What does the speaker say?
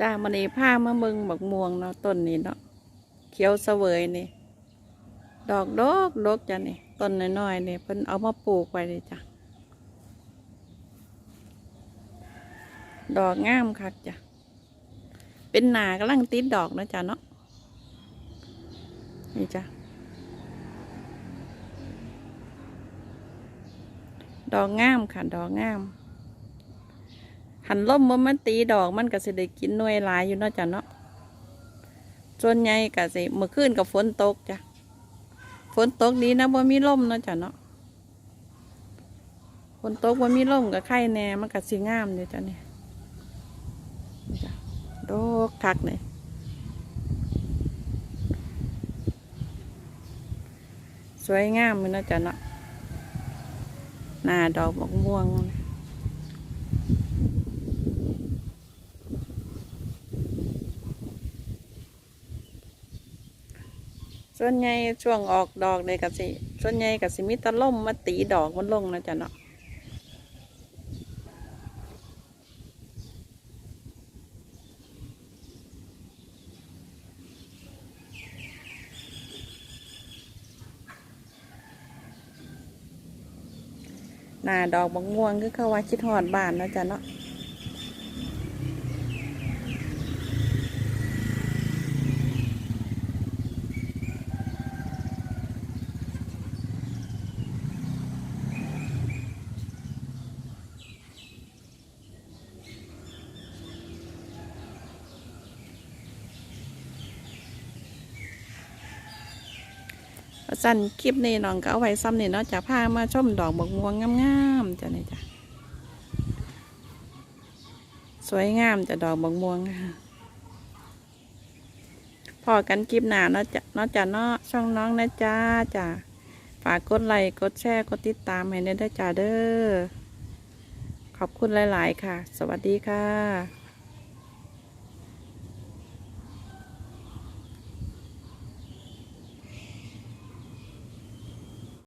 จ้ามันนี้ผ้ามาเบิงบักม่วงเนาะต้นนี้เนาะเขียวเสวยนี่ ดอกดอกดอกจ้ะนี่ต้นน้อยๆนี่เพิ่นเอามาปลูกไว้เลยจ้ะดอกงามคักจ้ะเป็นหนากำลังติดดอกนะจ้ะเนาะนี่จ้ะดอกงามค่ะดอกงาม หันล่มว่ามันตีดอกมันก็สิได้กินหน่วยหลายอยู่เนาะจ้ะเนาะส่วนใหญ่ก็สิเมื่อคืนกับฝนตกจ้ะฝนตกดีนะว่ามีลมเนาะจ้ะเนาะฝนตกว่ามีลมกับไข่แหน่มันก็สิงามอยู่จ้ะเนี่ยดอกคักเนี่ยสวยงามเลยนะจ้ะเนาะหน้าดอกมะม่วง ส่วนใหญ่ช่วงออกดอกเลยกสิ ส่วนใหญ่กสิมีแตะล่มมาตีดอกมันลงนะจ๊ะเนาะหน้าดอกบางม่วงคือเข้าว่าคิดหอดบ้านนะจ๊ะเนาะ สั้นคลิปนี้น้องก็เอาไว้ซ้ำนี่เนาะจะพามาชมดอกบกม่วงงามๆจ้ะนี่จ้ะสวยงามจะดอกบกม่วงค่ะพอกันคลิปหน้าเนาะจ้ะเนาะจ้ะเนาะช่องน้องนะจ้าจ้ะฝากกดไลค์กดแชร์กดติดตามให้ได้จ้าเด้อขอบคุณหลาย ๆ ค่ะ สวัสดีค่ะ